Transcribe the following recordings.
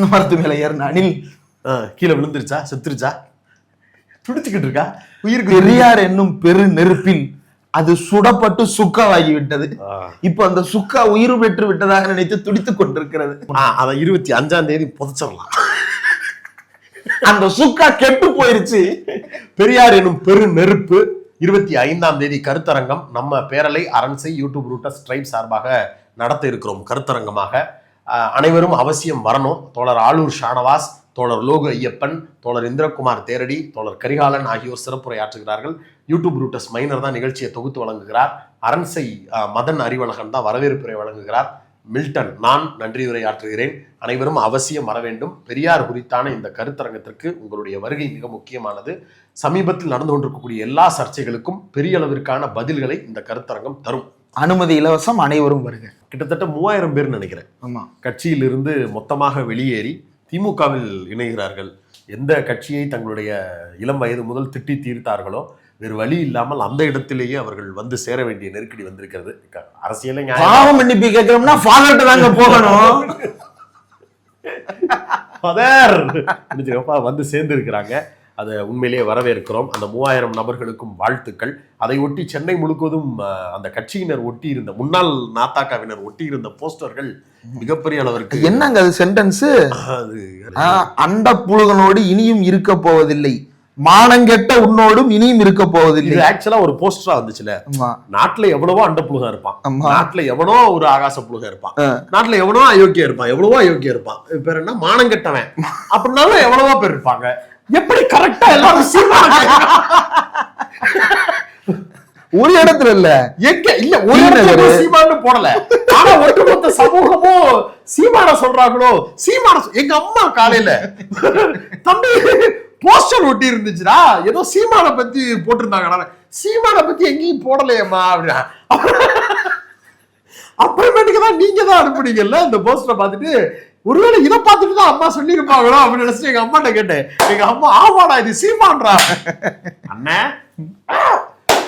பனை மரத்து மேல ஏறின அணில் கீழே விழுந்துருச்சா? செத்துருச்சா? துடிச்சுக்கிட்டு இருக்கா? உயிருக்கு பெரியார் என்னும் பெரு நெருப்பில் அது சுடப்பட்டு சுக்காவாகி விட்டது. இப்ப அந்த சுக்கா உயிர் பெற்று விட்டதாக நினைத்து துடித்துக் கொண்டிருக்கிறது. அதை இருபத்தி அஞ்சாம் தேதி புதைச்சிடலாம். அந்த சுக்கா கெட்டு போயிருச்சு. பெரியார் எனும் பெரு நெருப்பு இருபத்தி ஐந்தாம் தேதி கருத்தரங்கம் நம்ம பேரலை அரண்சை யூடியூப் ரூட்டஸ் ட்ரைப் சார்பாக நடத்த இருக்கிறோம். கருத்தரங்கமாக அனைவரும் அவசியம் வரணும். தோழர் ஆளூர் ஷானவாஸ் தோழர் லோகு ஐயப்பன் தோழர் இந்திரகுமார் தேரடி தோழர் கரிகாலன் ஆகியோர் சிறப்புரையாற்றுகிறார்கள். யூடியூப் ரூட்டஸ் மைனர் தான் நிகழ்ச்சியை தொகுத்து வழங்குகிறார். அரண்சை மதன் அறிவழகன் தான் வரவேற்புரை வழங்குகிறார். மில்டன் நான் நன்றியுரை ஆற்றுகிறேன் அனைவரும் அவசியம் வர வேண்டும். பெரியார் குறித்தான இந்த கருத்தரங்கத்திற்கு உங்களுடைய வருகை மிக முக்கியமானது. சமீபத்தில் நடந்து கொண்டிருக்கக்கூடிய எல்லா சர்ச்சைகளுக்கும் பெரிய அளவிற்கான பதில்களை இந்த கருத்தரங்கம் தரும். அனுமதி இலவசம் அனைவரும் வருக. கிட்டத்தட்ட மூவாயிரம் பேர் நினைக்கிறேன். ஆமா. கட்சியிலிருந்து மொத்தமாக வெளியேறி திமுகவில் இணைகிறார்கள். எந்த கட்சியை தங்களுடைய இளம் வயது முதல் திட்டி தீர்த்தார்களோ வேறு வழி இல்லாமல் அந்த இடத்திலேயே அவர்கள் வந்து சேர வேண்டிய நெருக்கடி வந்திருக்கிறது. அரசியலே பாவம் மன்னிப்பு கேட்கிறோம்னா தாங்க போகணும். வந்து சேர்ந்து இருக்கிறாங்க அதை உண்மையிலேயே வரவேற்கிறோம். அந்த மூவாயிரம் நபர்களுக்கும் வாழ்த்துக்கள். அதை ஒட்டி சென்னை முழுவதும் அந்த கட்சியினர் ஒட்டி இருந்த முன்னாள் நாத்தாக்காவினர் ஒட்டி இருந்த போஸ்டர்கள் மிகப்பெரிய அளவிற்கு என்னங்க அது சென்டென்ஸ்? அது அண்ட புழுகனோடு இனியும் இருக்க போவதில்லை. மானங்கெட்ட உன்னோடும் இனியும் இருக்க போவதில்லை. இது ஆக்சுவலா ஒரு போஸ்டரா வந்துச்சுல நாட்டுல எவ்வளவோ அண்ட புழுகம் இருப்பான். நாட்டுல எவனோ ஒரு ஆகாச புழுகம் இருப்பான். நாட்டுல எவனோ அயோக்கியம் இருப்பான். எவ்வளவோ அயோக்கியம் இருப்பான். பேர் என்ன? மானங்கெட்டவன் அப்படின்னாலும் எவ்வளவோ பேர் இருப்பாங்க. எப்படி கரெக்டா எல்லாரும் ஒரு இடத்துல இல்ல. எங்க? இல்ல ஒரு. இடத்துல சீமான்னு போடல. ஆனா ஒட்டுமொத்த சமூகமும் சீமான சொல்றாங்களோ? சீமான எங்க அம்மா காலையில தம்பி போஸ்டர் ஒட்டி இருந்துச்சுடா. ஏதோ சீமான பத்தி போட்டிருந்தாங்க. சீமான பத்தி எங்கேயும் போடலையேம்மா அப்படின்னா. அப்புறமேட்டுக்கு தான் நீங்க தான் அனுப்புனீங்கல்ல இந்த போஸ்டரை பார்த்துட்டு ஒருவேளை இதை பார்த்துட்டு தான் அம்மா சொல்லியிருப்பாங்களோ அப்படின்னு நினைச்சு எங்க அம்மாட்ட கேட்டேன். எங்க அம்மா ஆமாடா இது சீமான்றா. அண்ணே.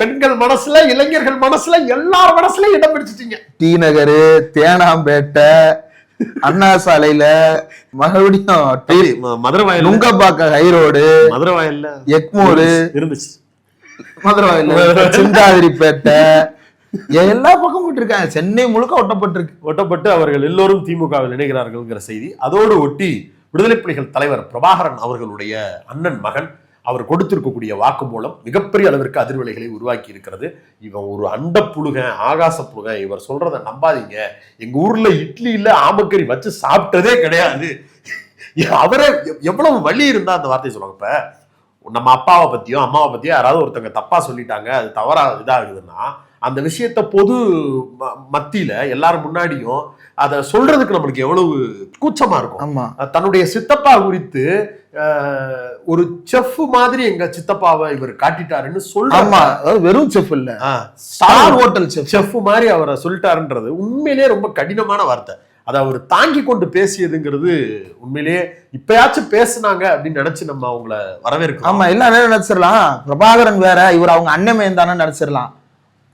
பெண்கள் மனசுல இளைஞர்கள் மனசுல எல்லார் மனசுலயும் இடம் பிடிச்சிட்டீங்க. டி நகரு தேனாம்பேட்டை அண்ணா சாலையில மறுபடியும் மதுரை வயல்ல நுங்கப்பாக்க ஹைரோடு மதுரை வயல்ல எக்மோடு இருந்துச்சு. மதுரை வயல்ல சிந்தாதிரிப்பேட்டை எல்லா பக்கமும் விட்டுருக்காங்க. சென்னை முழுக்க ஒட்டப்பட்டிருக்கு. ஒட்டப்பட்டு அவர்கள் எல்லோரும் திமுகவில் இணைகிறார்கள்ங்கிற செய்தி. அதோடு ஒட்டி விடுதலை புலிகள் தலைவர் பிரபாகரன் அவர்களுடைய அண்ணன் மகன் அவர் கொடுத்திருக்கக்கூடிய வாக்குமூலம் மிகப்பெரிய அளவிற்கு அதிர்வலைகளை உருவாக்கி இருக்கிறது. இவன் ஒரு அண்ட புழுக ஆகாச புழுக. இவர் சொல்றத நம்பாதீங்க. எங்க ஊர்ல இட்லியில ஆமக்கறி வச்சு சாப்பிட்டதே கிடையாது. அவரே எவ்வளவு வலி இருந்தா அந்த வார்த்தையை சொல்லுவாங்க. இப்ப நம்ம அப்பாவை பத்தியோ அம்மாவை பத்தியோ யாராவது ஒருத்தவங்க தப்பா சொல்லிட்டாங்க அது தவறா இதாகுதுன்னா அந்த விஷயத்த பொது மத்தியில எல்லாரும் முன்னாடியும் அதை சொல்றதுக்கு நம்மளுக்கு எவ்வளவு கூச்சமா இருக்கும். ஆமா. தன்னுடைய சித்தப்பா குறித்து ஒரு செஃப் மாதிரி எங்க சித்தப்பாவை இவர் காட்டிட்டாருன்னு ஆமா. சொல்றாங்க வெறும் செஃப் இல்ல. Star hotel chef. செஃப். மாதிரி அவரை சொல்லிட்டாருன்றது உண்மையிலேயே ரொம்ப கடினமான வார்த்தை. அதை அவர் தாங்கி கொண்டு பேசியதுங்கிறது உண்மையிலேயே இப்பயாச்சும் பேசுனாங்க அப்படின்னு நினைச்சு நம்ம அவங்கள வரவேற்கிறோம். ஆமா எல்லாரும் நினைச்சிடலாம்? பிரபாகரன் வேற இவர் அவங்க அண்ணன் தானே நினைச்சிடலாம்.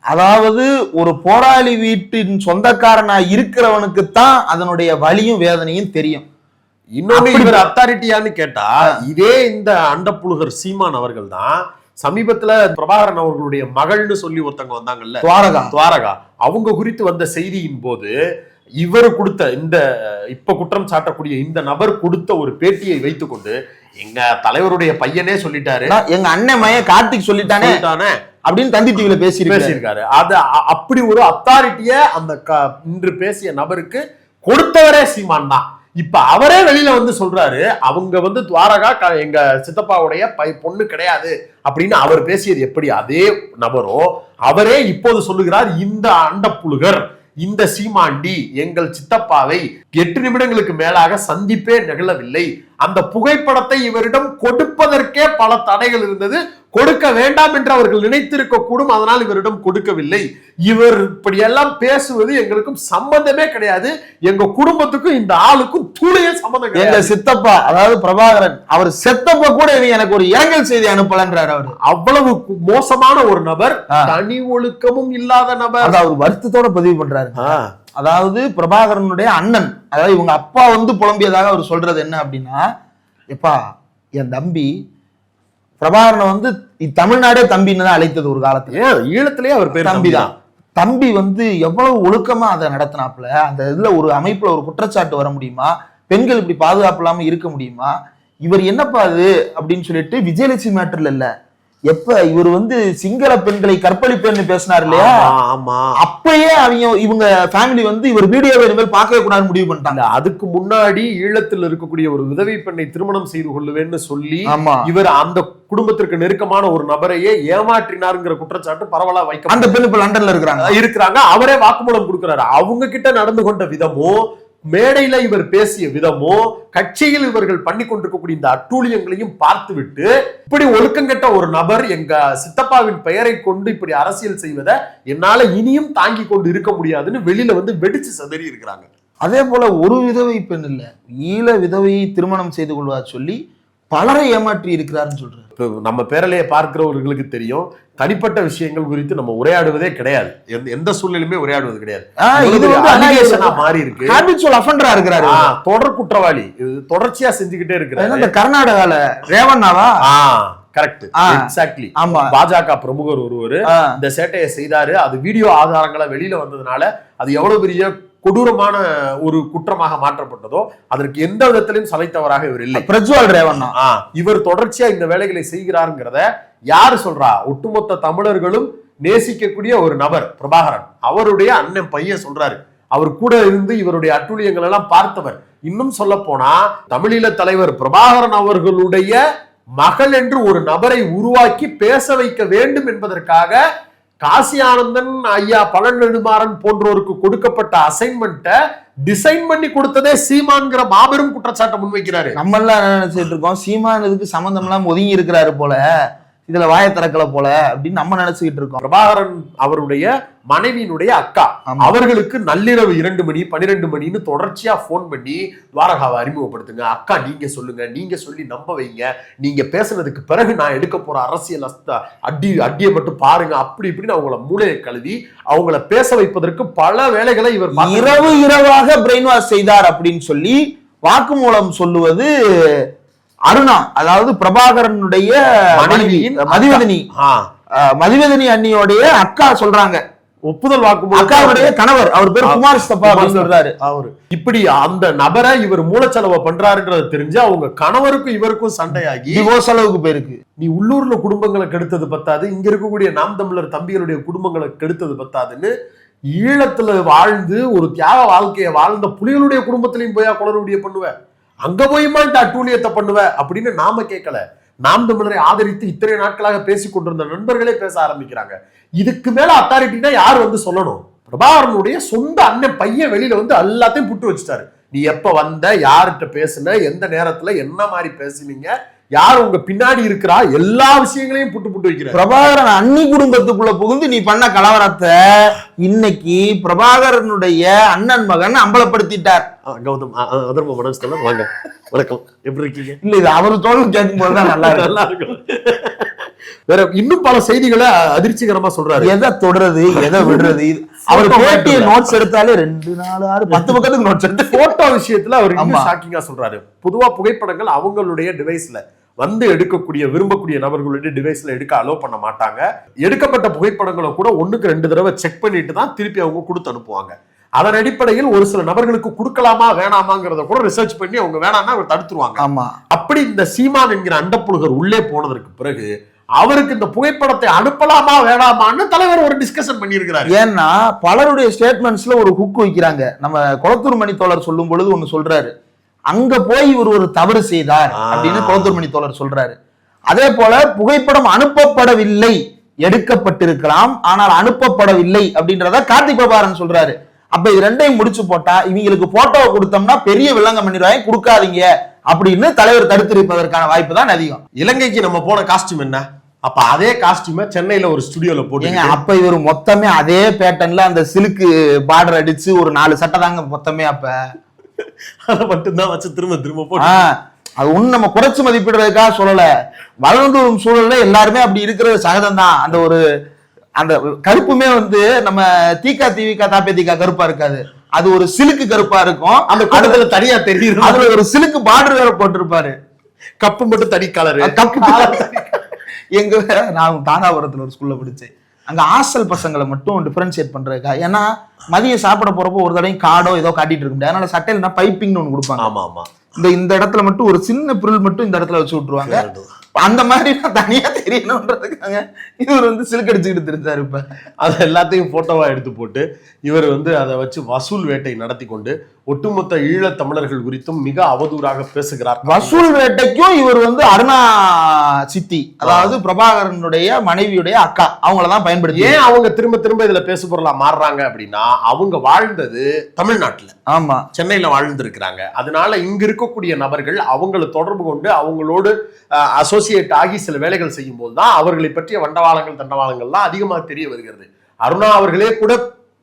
அதாவது ஒரு போராளி வீட்டின் சொந்தக்காரனா இருக்கிறவனுக்கு தான் அதனுடைய வலியும் வேதனையும் தெரியும். இன்னொன்னு அப்படி- இவர் அத்தாரிட்டியான்னு கேட்டா இதே இந்த அண்டப்புழுகர் சீமான் அவர்கள் தான் சமீபத்துல பிரபாகரன் அவர்களுடைய மகள்னு சொல்லி ஒருத்தவங்க வந்தாங்கல்ல. துவாரகா. துவாரகா. அவங்க குறித்து வந்த செய்தியின் போது இவர் கொடுத்த இந்த இப்ப குற்றம் சாட்டக்கூடிய இந்த நபர் கொடுத்த ஒரு பேட்டியை வைத்துக்கொண்டு எங்க தலைவருடைய பையனே சொல்லிட்டாரு. எங்க அண்ணன் மையன் கார்த்திக் சொல்லிட்டானே அப்படின்னு தந்தி டிவில பேசியிருக்காரு. பேசியிருக்காரு. அது அப்படி ஒரு அத்தாரிட்டிய அந்த இன்று பேசிய நபருக்கு கொடுத்தவரே சீமான் தான். இப்ப அவரே வெளியில வந்து சொல்றாரு அவங்க வந்து துவாரகா எங்க சித்தப்பாவுடைய பை பொண்ணு கிடையாது. அப்படின்னு அவர் பேசியது எப்படி? அதே நபரோ அவரே இப்போது சொல்லுகிறார் இந்த அண்டப்புழுகர். இந்த சீமாண்டி எங்கள் சித்தப்பாவை எட்டு நிமிடங்களுக்கு மேலாக சந்திப்பே நிகழவில்லை. அந்த புகைப்படத்தை இவரிடம் கொடுப்பதற்கே பல தடைகள் இருந்தது. கொடுக்க வேண்டாம் என்று அவர்கள் நினைத்திருக்க கூடும் அதனால் இவரிடம் கொடுக்கவில்லை. இவர் இப்படியெல்லாம் பேசுவது எங்களுக்கும் சம்பந்தமே கிடையாது. எங்க குடும்பத்துக்கும் இந்த ஆளுக்கும் துளியே சம்பந்தம் எங்க கிடையாது சித்தப்பா அதாவது பிரபாகரன் அவர் செத்தப்ப கூட இவன் எனக்கு ஒரு இரங்கல் செய்தி அனுப்பலன்றாரு அவரு. அவ்வளவு மோசமான ஒரு நபர். தனி ஒழுக்கமும் இல்லாத நபர். அத அவர் வருத்தத்தோட பதிவு பண்றாரு. அதாவது பிரபாகரனுடைய அண்ணன் அதாவது இவங்க அப்பா வந்து புலம்பியதாக அவர் சொல்றது என்ன அப்படின்னா எப்பா என் தம்பி பிரபாகரனை வந்து தமிழ்நாடே தம்பின்னு தான் அழைத்தது ஒரு காலத்துல. ஈழத்திலேயே அவர் பேர் தம்பி தான். தம்பி வந்து எவ்வளவு ஒழுக்கமா அதை நடத்தினாப்புல? அந்த இதுல ஒரு அமைப்புல ஒரு குற்றச்சாட்டு வர முடியுமா? பெண்கள் இப்படி பாதுகாப்பு இல்லாம இருக்க முடியுமா? இவர் என்னப்பா அது அப்படின்னு சொல்லிட்டு விஜயலட்சுமி மேட்டர்ல இல்ல. எப்ப இவர் வந்து சிங்கள பெண்களை கற்பழிப்பேன்னு பேசினார் இல்லையா? ஆமா, அப்பயே அவங்க இவங்க ஃபேமிலி வந்து இவர் வீடியோவை இனிமேல் பார்க்கவே கூடாதுன்னு முடிவு பண்ணிட்டாங்க. அதுக்கு முன்னாடி ஈழத்தில் இருக்கக்கூடிய ஒரு விதவை பெண்ணை திருமணம் செய்து கொள்ளுவேன்னு சொல்லி இவர் அந்த குடும்பத்திற்கு நெருக்கமான ஒரு நபரையே ஏமாற்றினாருங்கிற குற்றச்சாட்டு பரவலா வைக்க அந்த பெண் இப்ப லண்டன்ல இருக்கிறாங்க. இருக்கிறாங்க. அவரே வாக்குமூலம் கொடுக்கிறாரு. அவங்க கிட்ட நடந்து கொண்ட விதமும் மேடையில இவர் பேசிய விதமோ கட்சியில் இவர்கள் பண்ணி கொண்டிருக்கக்கூடிய இந்த அட்டூழியங்களையும் பார்த்துவிட்டு இப்படி ஒழுக்கங்கட்ட ஒரு நபர் எங்க சித்தப்பாவின் பெயரை கொண்டு இப்படி அரசியல் செய்வதை என்னால இனியும் தாங்கி கொண்டு இருக்க முடியாதுன்னு வெளியில வந்து வெடிச்சு சதறி இருக்கிறாங்க. அதே போல ஒரு விதவை பெண் இல்லை. ஈழ விதவையை திருமணம் செய்து கொள்வதா சொல்லி பலரை ஏமாற்றி இருக்கிறாருன்னு சொல்றாரு. நம்ம பேரலையை பார்க்கிறவர்களுக்கு தெரியும். தனிப்பட்ட விஷயங்கள் குறித்து நம்ம உரையாடுவதே கிடையாது. எந்த- எந்த சூழ்நிலையுமே உரையாடுவது கிடையாது. மாறி இருக்கு ஹேபிச்சுவல் அஃபண்டரா இருக்கிறாரு தொடர் குற்றவாளி. இது தொடர்ச்சியா செஞ்சுக்கிட்டே இருக்கிறாரு. இந்த கர்நாடகால ரேவண்ணாவா? கரெக்ட். எக்ஸாக்ட்லி ஆமா. பாஜக பிரமுகர் ஒருவர் இந்த சேட்டையை செய்தாரு. அது வீடியோ ஆதாரங்களா வெளியில வந்ததுனால அது எவ்வளவு பெரிய கொடூரமான ஒரு குற்றமாக மாற்றப்பட்டதோ அதற்கு எந்த விதத்திலும் சலைத்தவராக இவர் இல்லை. பிரஜ்வால் ரேவண்ணா. இவர் தொடர்ச்சியா இந்த வேலைகளை செய்கிறாருங்கிறத யாரு சொல்றா? ஒட்டுமொத்த தமிழர்களும் நேசிக்கக்கூடிய ஒரு நபர் பிரபாகரன். அவருடைய அண்ணன் பையன் சொல்றாரு. அவர் கூட இருந்து இவருடைய அட்டூழியங்கள் எல்லாம் பார்த்தவர். இன்னும் சொல்ல போனா தமிழீழ தலைவர் பிரபாகரன் அவர்களுடைய மகள் என்று ஒரு நபரை உருவாக்கி பேச வைக்க வேண்டும் என்பதற்காக காசி ஆனந்தன் ஐயா பழன் நெடுமாறன் போன்றோருக்கு கொடுக்கப்பட்ட அசைன்மெண்ட்டை டிசைன் பண்ணி கொடுத்ததே சீமான்கிற மாபெரும் குற்றச்சாட்டை முன்வைக்கிறாரு. நம்ம எல்லாம் நினைச்சிட்டு இருக்கோம்? சீமான் இதுக்கு சம்பந்தம் எல்லாம் ஒதுங்கி இருக்கிறாரு போல. இதுல வாயை திறக்கல போல அப்படின்னு நம்ம நினைச்சுக்கிட்டு இருக்கோம் பிரபாகரன் அவருடைய மனைவியினுடைய அக்கா. அவர்களுக்கு நள்ளிரவு இரண்டு மணி பன்னிரெண்டு மணின்னு தொடர்ச்சியா ஃபோன் பண்ணி துவாரகாவை அறிமுகப்படுத்துங்க அக்கா நீங்க சொல்லுங்க நீங்க சொல்லி நம்ப வைங்க நீங்க பேசுனதுக்கு பிறகு நான் எடுக்க போற அரசியல் அஸ்த அடி அடியை மட்டும் பாருங்க அப்படி இப்படின்னு அவங்கள மூளையை கழுவி அவங்கள பேச வைப்பதற்கு பல வேலைகளை இவர். இரவு இரவாக பிரெயின் வாஷ் செய்தார் அப்படின்னு சொல்லி வாக்குமூலம் சொல்லுவது அருணா அதாவது பிரபாகரனுடைய மனைவி. மதிவதனி. மதிவதனி அண்ணியோடைய அக்கா சொல்றாங்க. ஒப்புதல் வாக்குமூலம் அக்காவுடைய கணவர் அவர் பேர் குமார் ஸ்தபா அப்படின்னு சொல்றாரு. அவரு. இப்படி அந்த நபரை இவர் மூலச்செலவை பண்றாருன்றது தெரிஞ்சு அவங்க கணவருக்கும் இவருக்கும் சண்டையாகி டிவோர்ஸ் அளவுக்கு போயிருக்கு. நீ உள்ளூர்ல குடும்பங்களை கெடுத்தது பத்தாது இங்க இருக்கக்கூடிய நாம் தமிழர் தம்பிகளுடைய குடும்பங்களை கெடுத்தது பத்தாதுன்னு ஈழத்துல வாழ்ந்து ஒரு தியாக வாழ்க்கையை வாழ்ந்த புலிகளுடைய குடும்பத்திலையும் போய் குளறுபடியை பண்ணுவ? அங்க போயுமான்ட்டு அட்டூழியத்தை பண்ணுவ அப்படின்னு நாம கேட்கல. நாம் தமிழரை ஆதரித்து இத்தனை நாட்களாக பேசிக் கொண்டிருந்த நண்பர்களே பேச ஆரம்பிக்கிறாங்க. இதுக்கு மேல அத்தாரிட்டினா யார் வந்து சொல்லணும்? பிரபாகரனுடைய சொந்த அண்ணன் பையன் வெளியில வந்து எல்லாத்தையும் புட்டு வச்சுட்டாரு. நீ எப்ப வந்த யார்கிட்ட பேசுன எந்த நேரத்துல என்ன மாதிரி பேசுனீங்க யார் உங்க பின்னாடி இருக்கிறா? எல்லா விஷயங்களையும் புட்டு புட்டு வைக்கிறார். பிரபாகரன் அன்னி குடும்பத்துக்குள்ள புகுந்து நீ பண்ண கலவரத்தை இன்னைக்கு பிரபாகரனுடைய அண்ணன் மகன் அம்பலப்படுத்திட்டார். கௌதம் அதர்ம கண்ணன், வாங்க. வணக்கம். எப்படி இருக்கீங்க? இல்ல இது அவர் தோல் கேட்கும் போதுதான் நல்லா இருக்கு. நல்லா இருக்கும். வேற இன்னும் பல செய்திகளை அதிர்ச்சிகரமா சொல்றாரு. எதை தொடறது எதை விடுறது? இது- அவர் பேட்டிய நோட்ஸ் எடுத்தாலே ரெண்டு நாலு ஆறு பத்து பக்கத்துக்கு நோட்ஸ் எடுத்து போட்டோ விஷயத்துல அவர். ஷாக்கிங்கா சொல்றாரு. பொதுவா புகைப்படங்கள் அவங்களுடைய டிவைஸ்ல வந்து எடுக்கக்கூடிய விரும்பக்கூடிய நபர்களுடைய டிவைஸ்ல எடுக்க அலோவ் பண்ண மாட்டாங்க. எடுக்கப்பட்ட புகைப்படங்களை கூட ஒண்ணுக்கு ரெண்டு தடவை செக் பண்ணிட்டு தான் திருப்பி அவங்க கொடுத்து அனுப்புவாங்க. அதன் அடிப்படையில் ஒரு சில நபர்களுக்கு கொடுக்கலாமா வேணாமாங்கிறத கூட ரிசர்ச் பண்ணி அவங்க வேணாம்னா அவர் தடுத்துருவாங்க. ஆமா. அப்படி இந்த சீமான் என்கிற அண்டப்புழுகர் உள்ளே போனதற்கு பிறகு அவருக்கு இந்த புகைப்படத்தை அனுப்பலாமா வேணாமான்னு தலைவர் ஒரு டிஸ்கஷன் பண்ணியிருக்கிறாரு. ஏன்னா பலருடைய ஸ்டேட்மெண்ட்ஸ்ல ஒரு ஹுக் வைக்கிறாங்க. நம்ம குளத்தூர் மணி தோழர் சொல்லும் பொழுது ஒண்ணு சொல்றாரு. அங்க போய் இவர் ஒரு தவறு செய்தார். அப்படின்னு குளத்தூர் மணி தோழர் சொல்றாரு. அதே போல புகைப்படம் அனுப்பப்படவில்லை எடுக்கப்பட்டிருக்கலாம். ஆனால் அனுப்பப்படவில்லை அப்படின்றத கார்த்திக் பிரபாகரன் சொல்றாரு. அப்ப இது ரெண்டையும் முடிச்சு போட்டா இவங்களுக்கு போட்டோவை கொடுத்தோம்னா பெரிய வில்லங்கம் பண்ணிடுவாங்க கொடுக்காதீங்க அப்படின்னு தலைவர் தடுத்திருப்பதற்கான வாய்ப்பு தான் அதிகம். இலங்கைக்கு நம்ம போன காஸ்டியூம் என்ன? அப்ப அதே காஸ்டியூமை சென்னையில ஒரு ஸ்டுடியோல போட்டு அப்ப இவர் மொத்தமே அதே பேட்டர்ன்ல அந்த சிலுக்கு பார்டர் அடிச்சு ஒரு நாலு சட்டை தாங்க மொத்தமே அப்ப. அதை மட்டும்தான் வச்சு திரும்ப திரும்ப போட்டு. அது ஒண்ணு நம்ம குறைச்சு மதிப்பிடுறதுக்காக சொல்லல. வளர்ந்து வரும் சூழல்ல எல்லாருமே அப்படி இருக்கிறது சகஜம் தான் அந்த ஒரு அந்த கருப்புமே வந்து நம்ம தீக்கா தீவிக்கா தாப்பே தீக்கா கருப்பா இருக்காது. அது ஒரு சிலுக்கு கருப்பா இருக்கும். அந்த கூட்டத்துல தனியா தெரியுது அதுல ஒரு சிலுக்கு பார்டர் வேற போட்டிருப்பாரு. கப்பு மட்டும் தனி கலரு கப்பு எங்க நான் தாராபுரத்துல ஒரு ஸ்கூல்ல படிச்சேன். அங்க ஹாஸ்டல் பசங்களை மட்டும் டிஃபரன்ஷியேட் பண்றதுக்கா? ஏன்னா மதியம் சாப்பிட போறப்போ ஒரு தடவை கார்டோ ஏதோ காட்டிட்டு இருக்க முடியாது. அதனால சட்டையில பைப்பிங்னு ஒண்ணு கொடுப்பாங்க. ஆமா ஆமா. இந்த இந்த இடத்துல மட்டும் ஒரு சின்ன பொருள் மட்டும் இந்த இடத்துல வச்சு விட்டுருவாங்க. அந்த மாதிரி நான் தனியா தெரியணுன்றதுக்காக இவர் வந்து சிலுக்கு அடிச்சுக்கிட்டு தெரிஞ்சாரு இப்ப. அது எல்லாத்தையும் போட்டோவா எடுத்து போட்டு இவர் வந்து அதை வச்சு வசூல் வேட்டை நடத்தி கொண்டு ஒட்டுமொத்த ஈழத் தமிழர்கள் குறித்தும் மிக அவதூறாக பேசுகிறார். வசூல் வேட்டைக்கும் இவர் வந்து அருணா சித்தி அதாவது பிரபாகரனுடைய மனைவியுடைய அக்கா அவங்களதான் பயன்படுத்தி. ஏன் அவங்க திரும்ப திரும்ப இதுல பேசு பொருளா மாறுறாங்க அப்படின்னா அவங்க வாழ்ந்தது தமிழ்நாட்டுல. ஆமா. சென்னையில வாழ்ந்திருக்கிறாங்க. அதனால இங்க இருக்கக்கூடிய நபர்கள் அவங்களை தொடர்பு கொண்டு அவங்களோடு அசோசியேட் ஆகி சில வேலைகள் செய்யும் போது தான் அவர்களை பற்றிய வண்டவாளங்கள் தண்டவாளங்கள்லாம் அதிகமாக தெரிய வருகிறது. அருணா அவர்களே கூட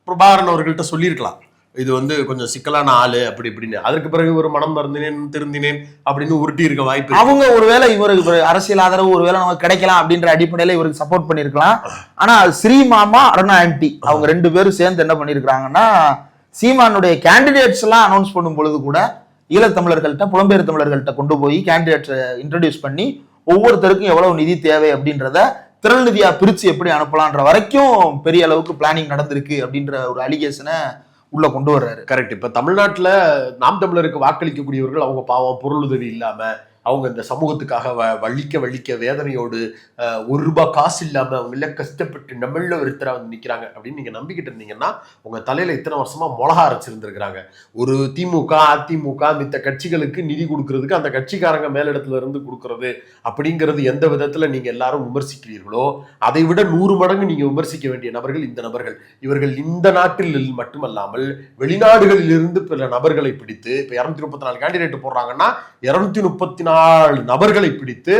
பிரபாகரன் அவர்கள்ட்ட சொல்லியிருக்கலாம். இது வந்து கொஞ்சம் சிக்கலான ஆளு அப்படி இப்படின்னு. அதற்கு பிறகு ஒரு மனம் மறந்தினேன் திருந்தினேன் அப்படின்னு உருட்டி இருக்க வாய்ப்பு அவங்க ஒருவேளை இவருக்கு அரசியல் ஆதரவு ஒருவேளை நமக்கு கிடைக்கலாம் அப்படின்ற அடிப்படையில இவருக்கு சப்போர்ட் பண்ணிருக்கலாம் ஆனா ஸ்ரீ மாமா அருணா ஆன்டி அவங்க ரெண்டு பேரும் சேர்ந்து என்ன பண்ணிருக்காங்கன்னா சீமானுடைய கேண்டிடேட்ஸ் எல்லாம் அனௌன்ஸ் பண்ணும் பொழுது கூட ஈழத்தமிழர்கள்ட்ட புலம்பெயர் தமிழர்கள்ட்ட கொண்டு போய் கேண்டிடேட்ஸ் இன்ட்ரடியூஸ் பண்ணி ஒவ்வொருத்தருக்கும் எவ்வளவு நிதி தேவை அப்படின்றத திரள் நிதியா பிரிச்சு எப்படி அனுப்பலான்ற வரைக்கும் பெரிய அளவுக்கு பிளானிங் நடந்திருக்கு அப்படின்ற ஒரு அலிகேஷனை உள்ள கொண்டு வர்றாரு. கரெக்ட் இப்ப தமிழ்நாட்டுல நாம் தமிழருக்கு வாக்களிக்கக்கூடியவர்கள் அவங்க பாவம் பொருளுதவி இல்லாம அவங்க இந்த சமூகத்துக்காக வ- வலிக்க வலிக்க வேதனையோடு ஒரு ரூபாய் காசு இல்லாமல் அவங்க கஷ்டப்பட்டு நம்மள ஒருத்தராக வந்து நிற்கிறாங்க அப்படின்னு நீங்கள் நம்பிக்கிட்டு இருந்தீங்கன்னா உங்கள் தலையில் இத்தனை வருஷமாக மிளகா அரைச்சிருந்துருக்கிறாங்க. ஒரு திமுக அதிமுக மித்த கட்சிகளுக்கு நிதி கொடுக்கறதுக்கு அந்த கட்சிக்காரங்க மேலிடத்துல இருந்து கொடுக்கறது அப்படிங்கிறது எந்த விதத்தில் நீங்கள் எல்லாரும் விமர்சிக்கிறீர்களோ அதை விட நூறு மடங்கு நீங்கள் விமர்சிக்க வேண்டிய நபர்கள் இந்த நபர்கள். இவர்கள் இந்த நாட்டில் மட்டுமல்லாமல் வெளிநாடுகளில் இருந்து நபர்களை பிடித்து இப்போ இரநூத்தி முப்பத்தி நாலு கேண்டிடேட் போடுறாங்கன்னா இரநூத்தி முப்பத்தி நாலு நபர்களை பிடித்து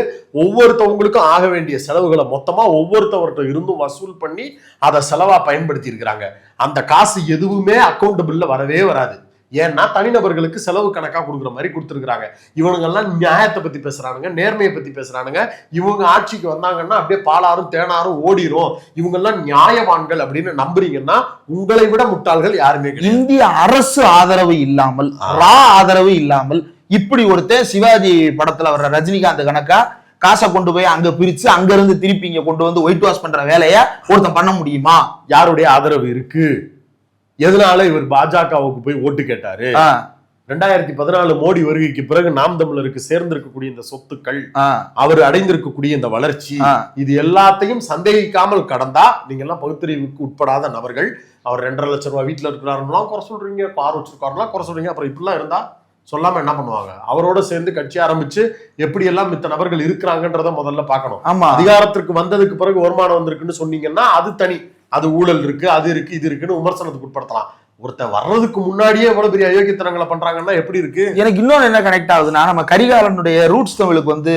ஒவ்வொருத்தவங்களுக்கும் ஆக வேண்டிய செலவுகளை மொத்தமா ஒவ்வொருத்தவர்கிட்ட இருந்தும் வசூல் பண்ணி அதை செலவா பயன்படுத்தி இருக்கிறாங்க அந்த காசு எதுவுமே அக்கௌண்டபிள்ல வரவே வராது. ஏன்னா தனிநபர்களுக்கு செலவு கணக்கா கொடுக்குற மாதிரி கொடுத்துருக்காங்க இவனுங்கெல்லாம் நியாயத்தை பத்தி பேசுறானுங்க நேர்மையை பத்தி பேசுறானுங்க. இவங்க ஆட்சிக்கு வந்தாங்கன்னா அப்படியே பாலாரும் தேனாரும் ஓடிரும். இவங்கெல்லாம் நியாயவான்கள் அப்படின்னு நம்புறீங்கன்னா உங்களை விட முட்டாள்கள் யாருமே இந்திய அரசு ஆதரவு இல்லாமல். ரா ஆதரவு இல்லாமல் இப்படி ஒருத்தன் சிவாஜி படத்துல வர்ற ரஜினிகாந்த் கணக்கா காசை கொண்டு போய் அங்க பிரிச்சு அங்க இருந்து திருப்பி இங்க கொண்டு வந்து ஒயிட் வாஷ் பண்ற வேலைய ஒருத்தன் பண்ண முடியுமா? யாருடைய ஆதரவு இருக்கு? எதனால இவர் பாஜகவுக்கு போய் ஓட்டு கேட்டாரு? ரெண்டாயிரத்தி பதினாலு மோடி வருகைக்கு பிறகு நாம் தமிழருக்கு சேர்ந்திருக்கக்கூடிய இந்த சொத்துக்கள் அவர் அடைந்திருக்கக்கூடிய இந்த வளர்ச்சி. இது எல்லாத்தையும் சந்தேகிக்காமல் கடந்தா நீங்க எல்லாம் பகுத்தறிவுக்கு உட்படாத நபர்கள். அவர் ரெண்டரை லட்சம் ரூபாய் வீட்டுல இருக்கிறாருலாம் குறை சொல்றீங்க கார் வச்சிருக்காருலாம் குறை சொல்றீங்க. அப்புறம் இப்படிலாம் இருந்தா சொல்லாம என்ன பண்ணுவாங்க? அவரோட சேர்ந்து கட்சி ஆரம்பிச்சு எப்படி எல்லாம் மித்த நபர்கள் இருக்கிறாங்கன்றத முதல்ல பார்க்கணும். ஆமா. அதிகாரத்திற்கு வந்ததுக்கு பிறகு வருமானம் வந்திருக்குன்னு சொன்னீங்கன்னா அது தனி. அது ஊழல் இருக்கு அது இருக்கு இது இருக்குன்னு விமர்சனத்துக்கு உட்படுத்தலாம். ஒருத்தன் வர்றதுக்கு முன்னாடியே எவ்வளவு பெரிய அயோக்கியத்தனங்களை பண்றாங்கன்னா எப்படி இருக்கு? எனக்கு இன்னொன்னு என்ன கனெக்ட் ஆகுதுன்னா நம்ம கரிகாலனுடைய ரூட்ஸ் தமிழுக்கு வந்து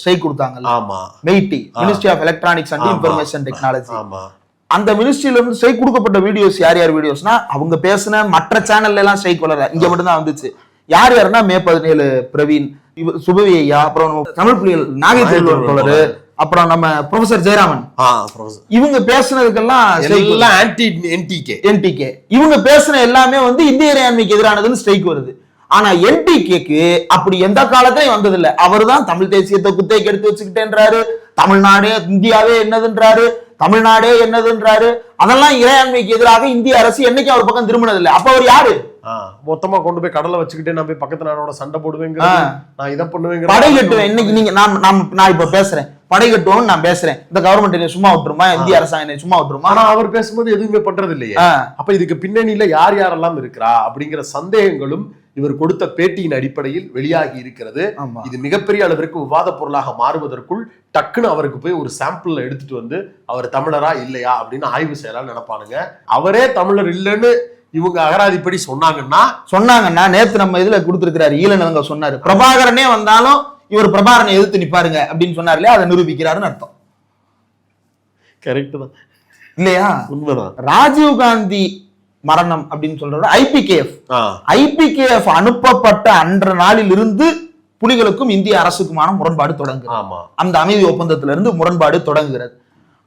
ஸ்ட்ரைக் கொடுத்தாங்கல்ல. ஆமா. MeitY. Ministry of electronics and. Information technology ஆமா. அந்த மினிஸ்ட்ரியில இருந்து ஸ்ட்ரைக் கொடுக்கப்பட்ட வீடியோஸ் யார் யார் வீடியோஸ்னா அவங்க பேசின மற்ற சேனல்ல எல்லாம் ஸ்ட்ரைக் வளர இங்க மட்டும் தான் வந்துச்சு. யார் யாருன்னா மே பதினேழு பிரவீன் சுபவி ஐயா அப்புறம் தமிழ் புலிகள் நாகை தோழர் அப்புறம் நம்ம ப்ரொஃபசர் ஜெயராமன். இவங்க பேசுனதுக்கெல்லாம் எல்லாம் ஆன்டி என்டிகே என்டிகே இவங்க பேசுன எல்லாமே வந்து இந்திய இறையாண்மைக்கு எதிரானதுன்னு ஸ்ட்ரைக் வருது. ஆனா என்டிகேக்கு அப்படி எந்த காலத்திலயும் வந்தது இல்ல அவர் தான் தமிழ் தேசியத்தை குத்தைக்கு எடுத்து வச்சுக்கிட்டேன்றாரு. தமிழ்நாடே இந்தியாவே என்னதுன்றாரு. தமிழ்நாடே என்னதுன்றாரு. அதெல்லாம் இறையாண்மைக்கு எதிராக இந்திய அரசு என்னைக்கு அவர் பக்கம் திரும்பினது இல்ல அப்ப அவர் யாரு? மொத்தமா கொண்டு போய் கடலை வச்சுக்கிட்டே நான் போய் பக்கத்து நாடோட சண்டை போடுவேங்க. நான் இதை பண்ணுவேங்க படை கட்டுவேன். இன்னைக்கு நீங்க நான் நான் நான் இப்ப பேசுறேன். படை கட்டுவோம் நான் பேசுறேன். இந்த கவர்மெண்ட் என்னை சும்மா விட்டுருமா? இந்திய அரசாங்கம் என்னை சும்மா விட்டுருமா? ஆனா அவர் பேசும்போது எதுவுமே பண்றது இல்லையே அப்ப இதுக்கு பின்னணியில யார் யாரெல்லாம் இருக்கிறா அப்படிங்கிற சந்தேகங்களும் இவர் கொடுத்த பேட்டியின் அடிப்படையில் வெளியாகி இருக்கிறது. இது மிகப்பெரிய அளவிற்கு விவாத பொருளாக மாறுவதற்குள் டக்குன்னு அவருக்கு போய் ஒரு சாம்பிள் எடுத்துட்டு வந்து அவர் தமிழரா இல்லையா அப்படின்னு ஆய்வு செய்யலாம் நினைப்பானுங்க. அவரே தமிழர் இல்லைன்னு இவங்க அகராதிப்படி சொன்னாங்கன்னா சொன்னாங்கன்னா நேத்து நம்ம இதுல கொடுத்திருக்கிறாரு ஈழநலங்க சொன்னாரு. பிரபாகரனே வந்தாலும் இவர் பிரபாகரனை எதிர்த்து நிப்பாருங்க அப்படின்னு சொன்னார் இல்லையா? அதை நிரூபிக்கிறாருன்னு அர்த்தம். கரெக்ட் தான். இல்லையா? உண்மைதான். ராஜீவ் காந்தி மரணம் அப்படின்னு சொல்றத ஐபிகேஎஃப். ஐபிகேஎஃப் அனுப்பப்பட்ட அன்ற நாளில் இருந்து புலிகளுக்கும் இந்திய அரசுக்குமான முரண்பாடு தொடங்குகிறது. ஆமா. அந்த அமைதி ஒப்பந்தத்திலிருந்து முரண்பாடு தொடங்குகிறது.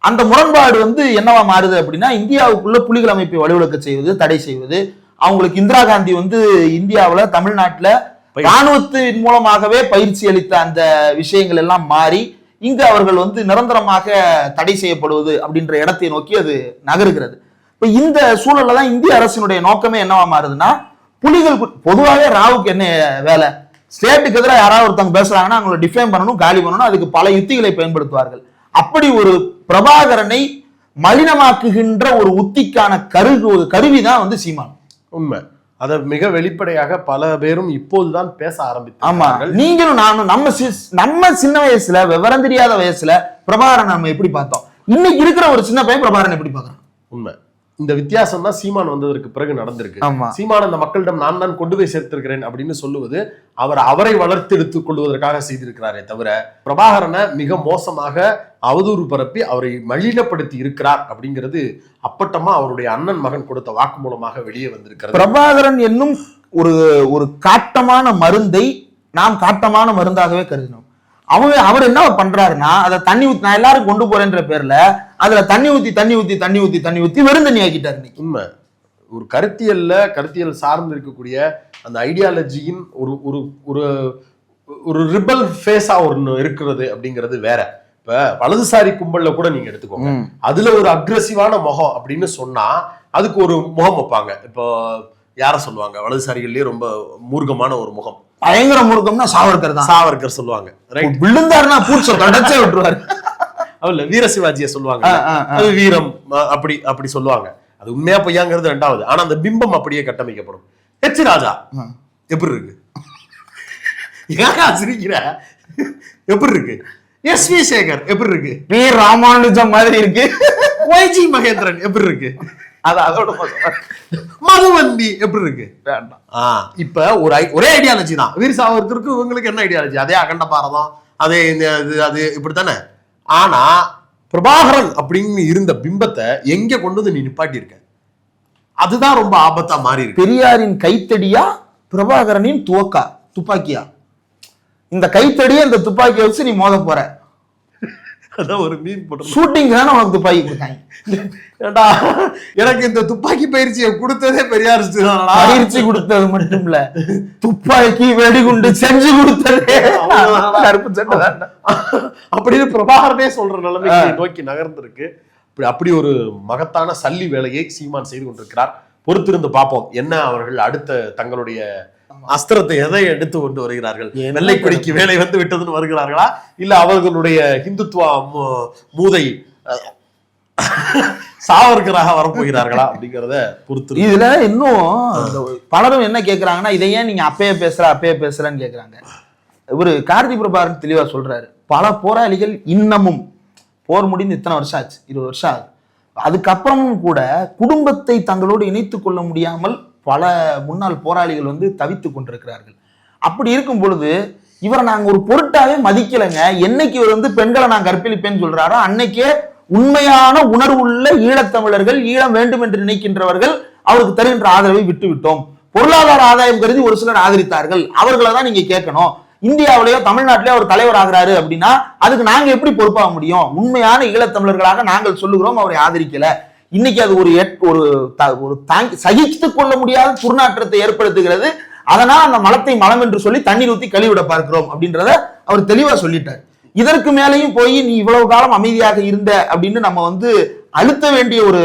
அந்த முரண்பாடு வந்து என்னவா மாறுது அப்படின்னா இந்தியாவுக்குள்ள புலிகள் அமைப்பை வலுவிழக்க செய்வது தடை செய்வது. அவங்களுக்கு இந்திரா காந்தி வந்து இந்தியாவுல தமிழ்நாட்டுல பயிற்சி. ராணுவத்தின் மூலமாகவே பயிற்சி அளித்த அந்த விஷயங்கள் எல்லாம் மாறி இங்கு அவர்கள் வந்து நிரந்தரமாக தடை செய்யப்படுவது அப்படின்ற இடத்தை நோக்கி அது நகருகிறது. இப்ப இந்த சூழல்ல தான் இந்திய அரசினுடைய நோக்கமே என்னவா மாறுதுன்னா புலிகள் பொதுவாகவே ராவுக்கு என்ன வேலை? ஸ்டேட்டுக்கு எதிராக யாராவது ஒருத்தவங்க பேசுறாங்கன்னா அவங்களை டிஃபைன் பண்ணணும் காலி பண்ணணும் அதுக்கு பல யுத்திகளை பயன்படுத்துவார்கள். அப்படி ஒரு பிரபாகரனை மலினமாக்குகின்ற ஒரு உத்திக்கான கரு கருவி தான் வந்து சீமான். உண்மை. அதை மிக வெளிப்படையாக பல பேரும் இப்போதுதான் பேச ஆமா. ஆரம்பித்தார்கள் நீங்களும் நானும் நம்ம நம்ம சின்ன வயசுல விவரம் தெரியாத வயசுல பிரபாகரன் நம்ம எப்படி பார்த்தோம்? இன்னைக்கு இருக்கிற ஒரு சின்ன பையன் பிரபாகரன் எப்படி பார்க்கறான்? உண்மை. இந்த வித்தியாசம் தான் சீமான் வந்ததற்கு பிறகு நடந்திருக்கு. சீமான் அந்த மக்களிடம் நான் தான் கொண்டு போய் சேர்த்திருக்கிறேன் அப்படின்னு சொல்லுவது அவர் அவரை வளர்த்தெடுத்துக் கொள்வதற்காக செய்திருக்கிறாரே தவிர பிரபாகரனை மிக மோசமாக அவதூறு பரப்பி அவரை மலினப்படுத்தி இருக்கிறார் அப்படிங்கிறது அப்பட்டமா அவருடைய அண்ணன் மகன் கொடுத்த வாக்கு மூலமாக வெளியே வந்திருக்கிறது. பிரபாகரன் என்னும் ஒரு ஒரு காட்டமான மருந்தை நாம் காட்டமான மருந்தாகவே கருதினோம். அவங்க அவர் என்ன பண்றாருன்னா அதை தண்ணி ஊத்தி நான் எல்லாரும் கொண்டு போறேன்ற பேர்ல அதுல தண்ணி ஊத்தி தண்ணி ஊத்தி தண்ணி ஊத்தி தண்ணி ஊத்தி வெறும் தண்ணி ஆக்கிட்டாரு இன்னைக்கு. உண்மை. ஒரு கருத்தியல்ல கருத்தியல் சார்ந்து இருக்கக்கூடிய அந்த ஐடியாலஜியின் ஒரு ஒரு ஒரு ஒரு ரிபல் ஃபேஸா ஒன்று இருக்கிறது அப்படிங்கிறது வேற. இப்ப வலதுசாரி கும்பல்ல கூட நீங்க எடுத்துக்கோங்க. அதுல ஒரு அக்ரஸிவான முகம் அப்படின்னு சொன்னா அதுக்கு ஒரு முகம் வைப்பாங்க. இப்போ யார சொல்லுவாங்க? வலதுசாரிகள்லயே ரொம்ப மூர்க்கமான ஒரு முகம். பயங்கர முருகம்னா சாவர்கர் தான். சாவர்கர் சொல்லுவாங்க. ரைட் விழுந்தாருன்னா பூச்சை தொடச்சே விட்டுருவாரு. அவல்ல வீர சிவாஜியை சொல்லுவாங்க. அது வீரம் அப்படி அப்படி சொல்லுவாங்க. அது உண்மையா பொய்யாங்கிறது ரெண்டாவது. ஆனா அந்த பிம்பம் அப்படியே கட்டமைக்கப்படும். ஹெச் ராஜா. எப்படி இருக்கு? ஏன் சிரிக்கிற? எப்படி இருக்கு? எஸ் வி சேகர் எப்படி இருக்கு? பி ராமானுஜம் மாதிரி இருக்கு. ஒய்ஜி மகேந்திரன் எப்படி இருக்கு? அது அதோட. மதுவந்தி எப்படி இருக்கு? வேண்டாம். ஆ இப்ப ஒரு ஐ- ஒரே ஐடியாலஜி தான். வீர் சாவர்கருக்கு இவங்களுக்கு என்ன ஐடியாலஜி அதே அகண்ட பாரதம் அதே இந்த இது அது இப்படித்தானே? ஆனா பிரபாகரன் அப்படின்னு இருந்த பிம்பத்தை எங்க கொண்டு வந்து நீ நிப்பாட்டி இருக்க அதுதான் ரொம்ப ஆபத்தா மாறி இருக்கு பெரியாரின் கைத்தடியா பிரபாகரனின் துவக்கா துப்பாக்கியா? இந்த கைத்தடியை இந்த துப்பாக்கியை வச்சு நீ மோத போற. அதான் ஒரு மீன் போட்டு ஷூட்டிங் தானே உனக்கு துப்பாக்கி கொடுத்தாங்க எனக்கு இந்த துப்பாக்கி பயிற்சியை கொடுத்ததே பெரியார் பயிற்சி கொடுத்தது மட்டும் இல்ல துப்பாக்கி வெடிகுண்டு செஞ்சு கொடுத்ததே? கருப்பு சட்டை. அப்படின்னு பிரபாகரனே சொல்ற நிலைமைக்கு நோக்கி நகர்ந்திருக்கு. இப்படி அப்படி ஒரு மகத்தான சல்லி வேலையை சீமான் செய்து கொண்டிருக்கிறார். பொறுத்திருந்து பார்ப்போம். என்ன அவர்கள் அடுத்த தங்களுடைய அஸ்திரத்தை எதை எடுத்து கொண்டு வருகிறார்கள்? வெள்ளை கொடிக்கு வேலை வந்து விட்டதுன்னு வருகிறார்களா? இல்ல அவர்களுடைய ஹிந்துத்துவா மூதை சாவர்கராக வரப்போகிறார்களா அப்படிங்கிறத பொறுத்து இதுல இன்னும் பலரும் என்ன கேக்குறாங்கன்னா இதை ஏன் நீங்க அப்பயே பேசுற அப்பயே பேசுறன்னு கேக்குறாங்க. இவரு கார்த்தி பிரபாகரன் தெளிவா சொல்றாரு. பல போராளிகள் இன்னமும் போர் முடிந்து இத்தனை வருஷம் ஆச்சு இருபது வருஷம் ஆகுது. அதுக்கப்புறமும் கூட குடும்பத்தை தங்களோடு இணைத்துக் கொள்ள முடியாமல் பல முன்னாள் போராளிகள் வந்து தவித்துக் கொண்டிருக்கிறார்கள். அப்படி இருக்கும் பொழுது இவரை நாங்கள் ஒரு பொருட்டாவே மதிக்கலைங்க. என்னைக்கு இவர் வந்து பெண்களை நான் கற்பிழிப்பேன்னு சொல்றாரோ அன்னைக்கே உண்மையான உணர்வுள்ள ஈழத்தமிழர்கள் ஈழம் வேண்டும் என்று நினைக்கின்றவர்கள் அவருக்கு தருகின்ற ஆதரவை விட்டுவிட்டோம். பொருளாதார ஆதாயம் கருதி ஒரு சிலர் ஆதரித்தார்கள். அவர்களை தான் நீங்க கேட்கணும். இந்தியாவிலேயோ தமிழ்நாட்டிலேயோ ஒரு தலைவர் ஆகிறாரு அப்படின்னா அதுக்கு நாங்க எப்படி பொறுப்பாக முடியும்? உண்மையான ஈழத்தமிழர்களாக நாங்கள் சொல்லுகிறோம் அவரை ஆதரிக்கல. இன்னைக்கு அது ஒரு ஒரு ஒரு தாங்கி சகித்து கொள்ள முடியாத துர்நாற்றத்தை ஏற்படுத்துகிறது. அதனால் அந்த மலத்தை மலம் என்று சொல்லி தண்ணீர் ஊற்றி கழிவிட பார்க்கிறோம் அப்படின்றத அவர் தெளிவா சொல்லிட்டார். இதற்கு மேலேயும் போய் நீ இவ்வளவு காலம் அமைதியாக இருந்த அப்படின்னு நம்ம வந்து அழுத்த வேண்டிய ஒரு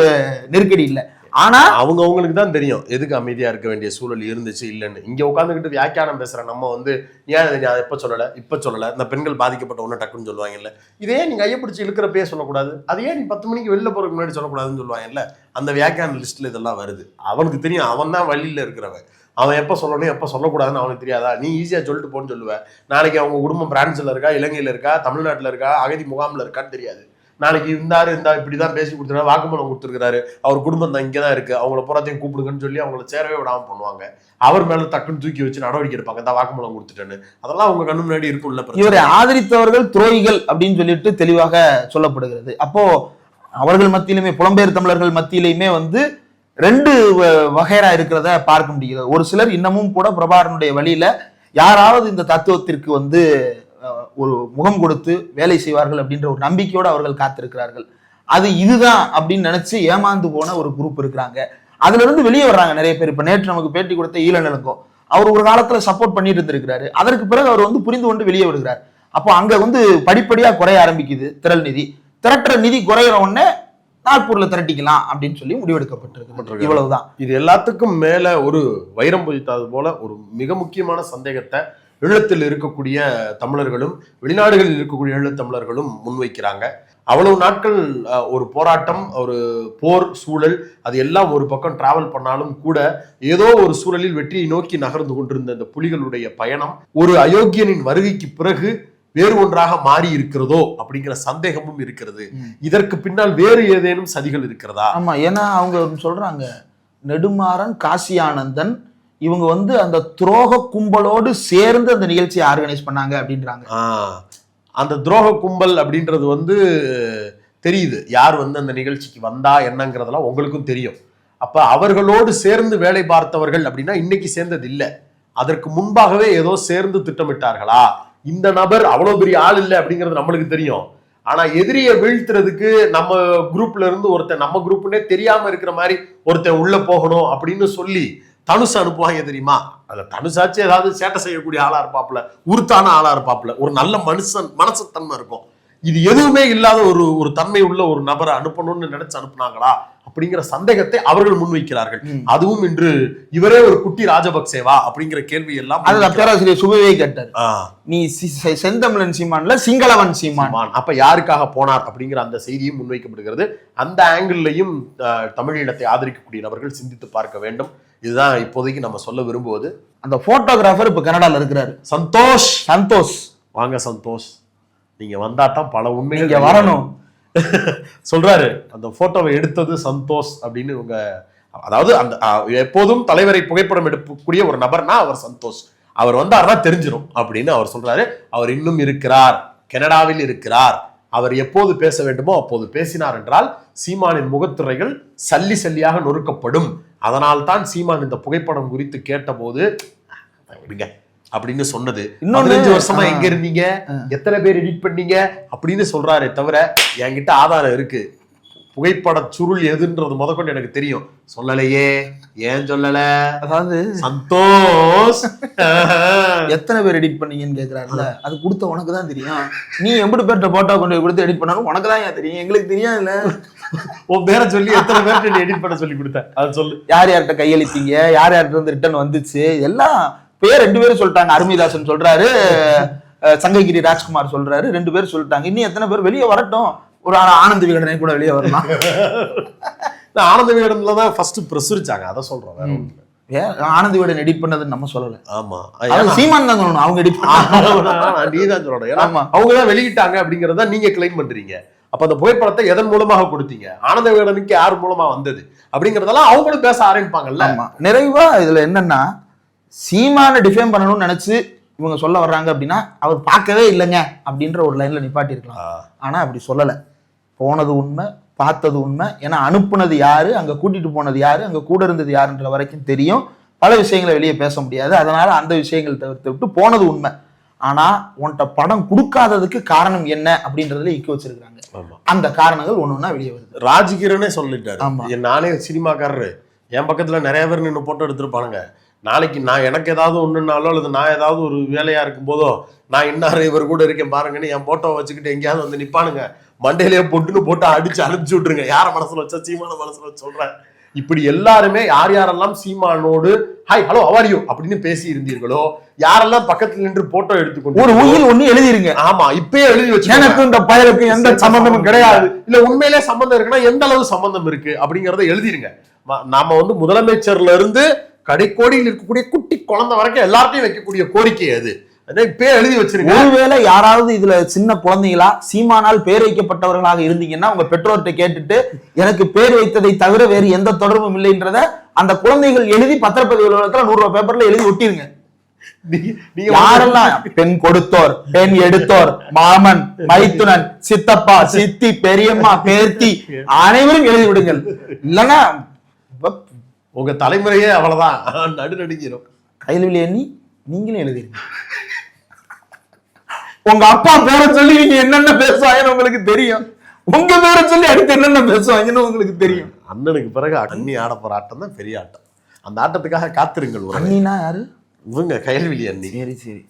நெருக்கடி இல்லை. ஆனா அவங்க அவங்களுக்கு தான் தெரியும். எதுக்கு அமைதியா இருக்க வேண்டிய சூழல் இருந்துச்சு இல்லைன்னு. இங்க உட்காந்துக்கிட்டு வியாக்கியானம் பேசுற நம்ம வந்து ஏன் இதை எப்ப சொல்லல? இப்ப சொல்லல. இந்த பெண்கள் பாதிக்கப்பட்ட ஒண்ணு டக்குன்னு சொல்லுவாங்கல்ல. இதே நீங்க ஐயப்பிடிச்சு பிடிச்சி இழுக்கிறப்பே சொல்லக்கூடாது. அது ஏன் நீ பத்து மணிக்கு வெளில போறதுக்கு முன்னாடி சொல்லக்கூடாதுன்னு சொல்லுவாங்கல்ல. அந்த வியாக்கியான லிஸ்ட்ல இதெல்லாம் வருது. அவனுக்கு தெரியும். அவன் தான் வழியில இருக்கிறவன். அவன் எப்போ சொல்லணும் எப்போ சொல்லக்கூடாதுன்னு அவனுக்கு தெரியாதா? நீ ஈஸியாக சொல்லிட்டு போன்னு சொல்லுவேன் நாளைக்கு அவங்க குடும்பம் பிரான்ஸில் இருக்கா இலங்கையில் இருக்கா தமிழ்நாட்டில் இருக்கா அகதி முகாமில் இருக்கான்னு தெரியாது. நாளைக்கு இருந்தாரு இருந்தா இப்படிதான் பேசி கொடுத்துருக்காரு வாக்குமூலம் கொடுத்துருக்காரு அவர் குடும்பம் தான் இங்கே தான் இருக்கு. அவங்கள புறத்தையும் கூப்பிடுங்கன்னு சொல்லி அவங்கள சேரவே விடாமல் பண்ணுவாங்க. அவர் மேல டக்குன்னு தூக்கி வச்சு நடவடிக்கை எடுப்பாங்க. தான் வாக்குமூலம் கொடுத்துட்டேன்னு. அதெல்லாம் அவங்க கண்ணு முன்னாடி இருக்கும்ல இவரை ஆதரித்தவர்கள் துரோகிகள் அப்படின்னு சொல்லிட்டு தெளிவாக சொல்லப்படுகிறது. அப்போ அவர்கள் மத்தியிலுமே புலம்பெயர் தமிழர்கள் மத்தியிலையுமே வந்து ரெண்டு வ- இருக்கிறத பார்க்க முடிகிறது. ஒரு சிலர் இன்னமும் கூட பிரபாகரனுடைய வழியில யாராவது இந்த தத்துவத்திற்கு வந்து ஒரு முகம் கொடுத்து வேலை செய்வார்கள் அப்படின்ற ஒரு நம்பிக்கையோடு அவர்கள் காத்திருக்கிறார்கள். அது இதுதான் அப்படின்னு நினைச்சு ஏமாந்து போன ஒரு குரூப் இருக்கிறாங்க. அதுல இருந்து வெளியே வர்றாங்க நிறைய பேர். இப்ப நேற்று நமக்கு பேட்டி கொடுத்த ஈழநிலங்கோ அவர் ஒரு காலத்துல சப்போர்ட் பண்ணிட்டு இருந்திருக்கிறாரு. அதற்கு பிறகு அவர் வந்து புரிந்து கொண்டு வெளியே விடுகிறார் அப்போ அங்க வந்து படிப்படியா குறைய ஆரம்பிக்குது திரள் நிதி. திரட்டுற நிதி குறையிற உடனே நாக்பூர்ல திரட்டிக்கலாம் அப்படின்னு சொல்லி முடிவெடுக்கப்பட்டிருக்கு இவ்வளவுதான். இது எல்லாத்துக்கும் மேல ஒரு வைரம் புதித்தது போல ஒரு மிக முக்கியமான சந்தேகத்தை ஈழத்தில் இருக்கக்கூடிய தமிழர்களும் வெளிநாடுகளில் இருக்கக்கூடிய ஈழத் தமிழர்களும் முன்வைக்கிறாங்க. அவ்வளவு நாட்கள் ஒரு போராட்டம் ஒரு போர் சூழல் அது எல்லாம் ஒரு பக்கம் டிராவல் பண்ணாலும் கூட ஏதோ ஒரு சூழலில் வெற்றியை நோக்கி நகர்ந்து கொண்டிருந்த இந்த புலிகளுடைய பயணம் ஒரு அயோக்கியனின் வருகைக்கு பிறகு வேறு ஒன்றாக மாறி இருக்கிறதோ அப்படிங்கிற சந்தேகமும் இருக்கிறது. இதற்கு பின்னால் வேறு ஏதேனும் சதிகள் இருக்கிறதா? ஆமா ஏன்னா அவங்க சொல்றாங்க நெடுமாறன் காசி ஆனந்தன் இவங்க வந்து அந்த துரோக கும்பலோடு சேர்ந்து அந்த நிகழ்ச்சியை ஆர்கனைஸ் பண்ணாங்க அப்படின்றாங்க. அந்த துரோக கும்பல் அப்படின்றது வந்து தெரியுது. யார் வந்து அந்த நிகழ்ச்சிக்கு வந்தா என்னங்கிறதெல்லாம் உங்களுக்கும் தெரியும். அப்ப அவர்களோடு சேர்ந்து வேலை பார்த்தவர்கள் அப்படின்னா இன்னைக்கு சேர்ந்தது இல்லை. அதற்கு முன்பாகவே ஏதோ சேர்ந்து திட்டமிட்டார்களா? இந்த நபர் அவ்வளவு பெரிய ஆள் இல்லை அப்படிங்கிறது நம்மளுக்கு தெரியும். ஆனா எதிரியை வீழ்த்துறதுக்கு நம்ம குரூப்ல இருந்து ஒருத்தன் நம்ம குரூப்னே தெரியாம இருக்கிற மாதிரி ஒருத்தன் உள்ள போகணும் அப்படின்னு சொல்லி தனுசு அனுப்புவாங்க தெரியுமா? அதுல தனுசாச்சு ஏதாவது சேட்டை செய்யக்கூடிய ஆளா இருப்பாப்புல உருத்தான ஆளா இருப்பாப்புல. ஒரு நல்ல மனுஷன் மனசுத்தன்மை இருக்கும். இது எதுவுமே இல்லாத ஒரு ஒரு தன்மை உள்ள ஒரு நபரை அனுப்பணும்னு நினைச்சு அனுப்புனாங்களா? அப்படிங்கிற சந்தேகத்தை அவர்கள் முன்வைக்கிறார்கள். அதுவும் இன்று இவரே ஒரு குட்டி ராஜபக்சேவா அப்படிங்கிற கேள்வி எல்லாம் அதுல பேராசிரியர் சுபவே கேட்டார். நீ செந்தமிழன் சீமான்ல சிங்களவன் சீமான். சீமான். அப்ப யாருக்காக போனார் அப்படிங்கிற அந்த செய்தியும் முன்வைக்கப்படுகிறது. அந்த ஆங்கிள்லையும் தமிழீழத்தை ஆதரிக்கக்கூடிய நபர்கள் சிந்தித்து பார்க்க வேண்டும். இதுதான் இப்போதைக்கு நம்ம சொல்ல விரும்புவது. அந்த போட்டோகிராஃபர் இப்ப கனடால இருக்கிறாரு. சந்தோஷ். சந்தோஷ். வாங்க சந்தோஷ். நீங்க வந்தா தான் பல உண்மைகள் நீங்க வரணும். சொல்றாரு. அந்த போட்டோவை எடுத்தது சந்தோஷ் அப்படின்னு இவங்க அதாவது அந்த எப்போதும் தலைவரை புகைப்படம் எடுக்கக்கூடிய ஒரு நபர்னா அவர் சந்தோஷ். அவர் வந்தாருன்னா தெரிஞ்சிரும் அப்படின்னு அவர் சொல்றாரு. அவர் இன்னும் இருக்கிறார். கனடாவில் இருக்கிறார். அவர் எப்போது பேச வேண்டுமோ அப்போது பேசினார் என்றால் சீமானின் முகத்துறைகள் சல்லி சல்லியாக நொறுக்கப்படும். அதனால் தான் சீமான் இந்த புகைப்படம் குறித்து கேட்டபோது விடுங்க. அப்படின்னு சொன்னது. இன்னொன்னு- பதினஞ்சு வருஷமா. எங்க இருந்தீங்க. எத்தனை பேர் எடிட் பண்ணீங்க? அப்படின்னு சொல்றாரே தவிர என்கிட்ட ஆதாரம் இருக்கு. புகைப்பட சுருள் எதுன்றது முதற்கொண்டு எனக்கு தெரியும். சொல்லலையே. ஏன் சொல்லல? அதாவது சந்தோஷ். எத்தனை பேர் எடிட் பண்ணீங்கன்னு கேக்குறாருல்ல? அது கொடுத்த உனக்கு தான் தெரியும். நீ எப்படி பேர்ட்ட போட்டோ கொண்டு போய் கொடுத்து எடிட் பண்ணாலும் உனக்கு தான் ஏன் தெரியும்? எங்களுக்கு தெரியாதுல்ல உன் பேரை சொல்லி எத்தனை பேர்கிட்ட நீ எடிட் பண்ண சொல்லி கொடுத்த? அது சொல்லு. யார் யார்கிட்ட கையெழுத்தீங்க யார் யார்கிட்ட இருந்து ரிட்டர்ன் வந்துச்சு? எல்லாம் பேர் ரெண்டு பேரும் சொல்லிட்டாங்க. அருமிதாசன் சொல்றாரு சங்ககிரி ராஜ்குமார் சொல்றாரு ரெண்டு பேரும் சொல்லிட்டாங்க. இன்னும் எத்தனை பேர்? வெளியே வரட்டும். ஒரு ஆனந்த் விகடனே கூட வெளியே வரலாம். ஆனந்த விகடன்ல தான் ஃபர்ஸ்ட் பிரசுரிச்சாங்க. அதை. ஏன்? ஆனந்த் விகடன் எடிட் பண்ணதுன்னு நம்ம சொல்லல. ஆமா. சீமான் தான் சொல்லணும். அவங்க எடிட் நீ தான் சொல்லணும். ஏன்னா. அவங்க தான் வெளியிட்டாங்க அப்படிங்கறத நீங்க கிளைம் பண்றீங்க. அப்ப அந்த புகைப்படத்தை எதன் மூலமாக கொடுத்தீங்க? ஆனந்த விகடனுக்கு யார் மூலமா வந்தது? அப்படிங்கறதெல்லாம் அவங்களும் பேச ஆரம்பிப்பாங்கல்ல. நிறைவா இதுல என்னன்னா சீமான டிஃபேம் பண்ணணும்னு நினைச்சு இவங்க சொல்ல வர்றாங்க அப்படின்னா அவர் பார்க்கவே இல்லைங்க அப்படின்ற ஒரு லைன்ல நிப்பாட்டி இருக்கலாம் ஆ. ஆனா அப்படி சொல்லல. போனது உண்மை பார்த்தது உண்மை. ஏன்னா அனுப்புனது யாரு அங்க கூட்டிட்டு போனது யாரு அங்க கூட இருந்தது யாருன்ற வரைக்கும் தெரியும். பல விஷயங்களை வெளியே பேச முடியாது. அதனால அந்த விஷயங்கள் தவிர்த்து விட்டு போனது உண்மை. ஆனா உன்கிட்ட படம் கொடுக்காததுக்கு காரணம் என்ன அப்படின்றதுல இக்க வச்சிருக்காங்க அந்த காரணங்கள் ஒண்ணா வெளியே வருது. ராஜ்கிரனே சொல்லிட்டாரு. நானே சினிமாக்காரரு. என் பக்கத்துல நிறைய பேர் நின்று போட்டோ எடுத்திருப்பானுங்க. நாளைக்கு நான் எனக்கு ஏதாவது ஒண்ணுனாலோ அல்லது நான் ஏதாவது ஒரு வேலையா இருக்கும் போதோ நான் இன்னாரு இவர் கூட இருக்கேன் பாருங்கன்னு என் போட்டோ வச்சுக்கிட்டு எங்கேயாவது வந்து நிப்பானுங்க. மண்டையிலேயே பொட்டுன்னு போட்டு அடிச்சு அனுப்பிச்சு விட்டுருங்க. யார மனசுல வச்சா சீமான மனசுல வச்சு சொல்றேன். இப்படி எல்லாருமே யார் யாரெல்லாம் சீமானோடு ஹாய் ஹலோ அவரியோ அப்படின்னு பேசி இருந்தீர்களோ யாரெல்லாம் பக்கத்துல நின்று போட்டோ ஒரு எடுத்துக்கொண்டு உயிர் ஒண்ணு எழுதிருங்க. ஆமா இப்பயே எழுதி வச்சு எனக்கும் இந்த பயலுக்கும் எந்த சம்பந்தமும் கிடையாது. இல்ல உண்மையிலே சம்பந்தம் இருக்குன்னா எந்த அளவு சம்பந்தம் இருக்கு அப்படிங்கறத எழுதிருங்க. நாம வந்து முதலமைச்சர்ல இருந்து கடைக்கோடியில் இருக்கக்கூடிய குட்டி குழந்தை வரைக்கும் எல்லார்ட்டையும் வைக்கக்கூடிய கோரிக்கை அது. அதை இப்பயே எழுதி வச்சிருங்க ஒருவேளை யாராவது இதுல சின்ன குழந்தைகளா சீமானால் பேர் வைக்கப்பட்டவர்களாக இருந்தீங்கன்னா உங்க பெற்றோர்கிட்ட கேட்டுட்டு எனக்கு பேர் வைத்ததை தவிர வேறு எந்த தொடர்பும் இல்லைன்றத அந்த குழந்தைகள் எழுதி பத்திரப்பதிவு அலுவலகத்துல நூறு ரூபாய் பேப்பர்ல எழுதி ஒட்டிருங்க. யாரெல்லாம்? பெண் கொடுத்தோர் பெண் எடுத்தோர் மாமன் மைத்துனன் சித்தப்பா சித்தி பெரியம்மா பேர்த்தி அனைவரும் எழுதி விடுங்கள். இல்லைன்னா உங்க தலைமுறையே அவ்வளவுதான். நடுநடுங்கிரும். கையில் எண்ணி நீங்களும் எழுதிருங்க. உங்க அப்பா பேரை சொல்லி நீங்க என்னென்ன பேசுவாங்கன்னு உங்களுக்கு தெரியும். உங்க பேரை சொல்லி அடுத்து என்னென்ன பேசுவாங்கன்னு உங்களுக்கு தெரியும். அண்ணனுக்கு பிறகு அண்ணி ஆட போற ஆட்டம் தான் பெரிய ஆட்டம். அந்த ஆட்டத்துக்காக காத்திருங்கள் அண்ணினா யாரு? இவங்க கயல்விழி அண்ணி. சரி சரி.